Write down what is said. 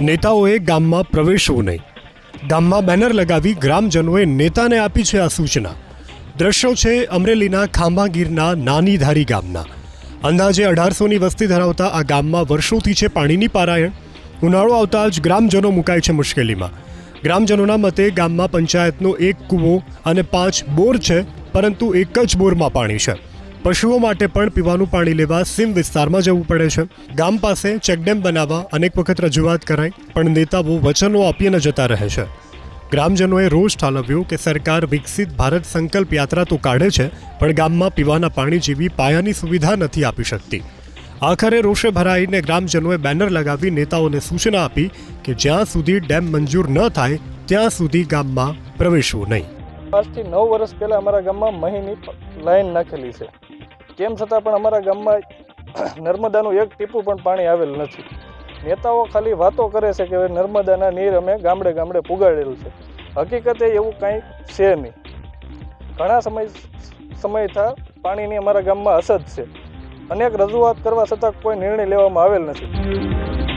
નેતાઓએ ગામમાં પ્રવેશવું નહીં. ગામમાં બેનર લગાવી ગ્રામજનોએ નેતાને આપી છે આ સૂચના. દ્રશ્યો છે અમરેલીના ખાંભાગીરના નાની ધારી ગામના. અંદાજે અઢારસોની વસ્તી ધરાવતા આ ગામમાં વર્ષોથી છે પાણીની પારાયણ. ઉનાળો આવતા જ ગ્રામજનો મુકાય છે મુશ્કેલીમાં. ગ્રામજનોના મતે ગામમાં પંચાયતનો એક કૂવો અને પાંચ બોર છે, પરંતુ એક જ બોરમાં પાણી છે. પશુઓ માટે પણ પીવાનું પાણી લેવા સીમ વિસ્તારમાં જવું પડે છે. ગામ પાસે ચેકડેમ બનાવવા અનેક વખત રજૂઆત કરાઈ, પણ નેતાઓ વચનો આપીને જતા રહે છે. ગ્રામજનોએ રોષ ઠાલવ્યો કે સરકાર વિકસિત ભારત સંકલ્પ યાત્રા તો કાઢે છે, પણ ગામમાં પીવાના પાણી જેવી પાયાની સુવિધા નથી આપી શકતી. આખરે રોષે ભરાઈને ગ્રામજનોએ બેનર લગાવી નેતાઓને સૂચના આપી કે જ્યાં સુધી ડેમ મંજૂર ન થાય, ત્યાં સુધી ગામમાં પ્રવેશવું નહીં. આજથી નવ વર્ષ પહેલાં અમારા ગામમાં મહીની લાઈન નાખેલી છે. તેમ છતાં પણ અમારા ગામમાં નર્મદાનું એક ટીપું પણ પાણી આવેલ નથી. નેતાઓ ખાલી વાતો કરે છે કે નર્મદાના નીર અમે ગામડે ગામડે પુગાડેલું છે. હકીકતે એવું કાંઈ છે નહીં. ઘણા સમય સમયથી પાણીની અમારા ગામમાં અસર છે. અનેક રજૂઆત કરવા છતાં કોઈ નિર્ણય લેવામાં આવેલ નથી.